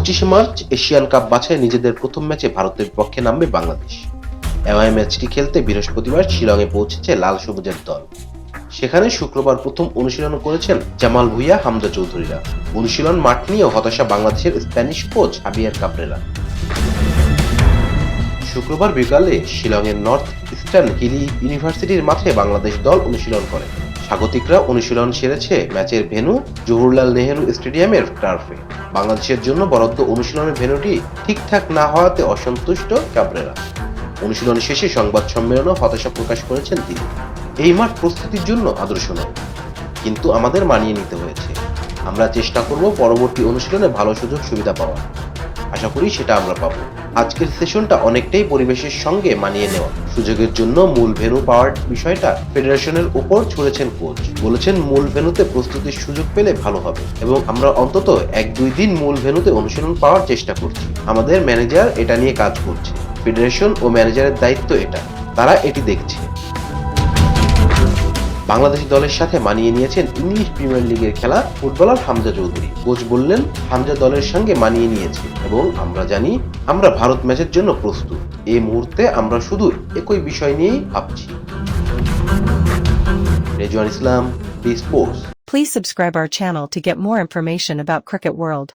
পঁচিশে March, Asian cup বাছাই নিজেদের প্রথম ম্যাচে ভারতের পক্ষে নামবে বাংলাদেশ। এওয়াই ম্যাচটি খেলতে বৃহস্পতিবার শিলংয়ে পৌঁছেছে লাল সবুজের দল। সেখানে শুক্রবার প্রথম অনুশীলন করেছেন জামাল ভুইয়া, হামজা চৌধুরীরা। অনুশীলন মাঠ নিয়েও হতাশা বাংলাদেশের স্প্যানিশ কোচ হাবিয়ার কাবরেরা শুক্রবার বিকালে শিলংয়ের নর্থ ইস্টার্ন হিলি ইউনিভার্সিটির মাঠে বাংলাদেশ দল অনুশীলন করে। স্বাগতিকরা অনুশীলন সেরেছে ম্যাচের ভেন্যু জওহরলাল নেহেরু স্টেডিয়ামের টার্ফে। বাংলাদেশের জন্য বরাদ্দ অনুশীলনের ভেন্যুটি ঠিকঠাক না হওয়াতে অসন্তুষ্ট কাবরেরা অনুশীলন শেষে সংবাদ সম্মেলনে হতাশা প্রকাশ করেছেন তিনি। এই মাঠ প্রস্তুতির জন্য আদর্শ নয়, কিন্তু আমাদের মানিয়ে নিতে হয়েছে। আমরা চেষ্টা করব পরবর্তী অনুশীলনে ভালো সুযোগ সুবিধা পাওয়ার। আশা করি সেটা আমরা পাবো। আজকের সেশনটা অনেকটাই পরিবেশের সঙ্গে মানিয়ে নেওয়া। সুযোগের জন্য মূল ভেনু পাওয়ার বিষয়টা ফেডারেশনের উপর ছুড়েছেন কোচ। বলেছেন মূল ভেনুতে প্রস্তুতির সুযোগ পেলে ভালো হবে এবং আমরা অন্তত এক দুই দিন মূল ভেনুতে অনুশীলন পাওয়ার চেষ্টা করছি। আমাদের ম্যানেজার এটা নিয়ে কাজ করছে। ফেডারেশন ও ম্যানেজারের দায়িত্ব এটা। তারা এটি দেখছে। বাংলাদেশ দলের সাথে মানিয়ে নিয়েছেন ইংলিশ প্রিমিয়ার লিগের খেলা ফুটবলার হামজা চৌধুরী। কোচ বললেন, হামজা দলের সঙ্গে মানিয়ে নিয়েছে এবং আমরা জানি, আমরা ভারত ম্যাচের জন্য প্রস্তুত। এই মুহূর্তে আমরা শুধু একই বিষয় নিয়েই ভাবছি। Rezwan Islam B sports Please subscribe our channel to get more information about Cricket World.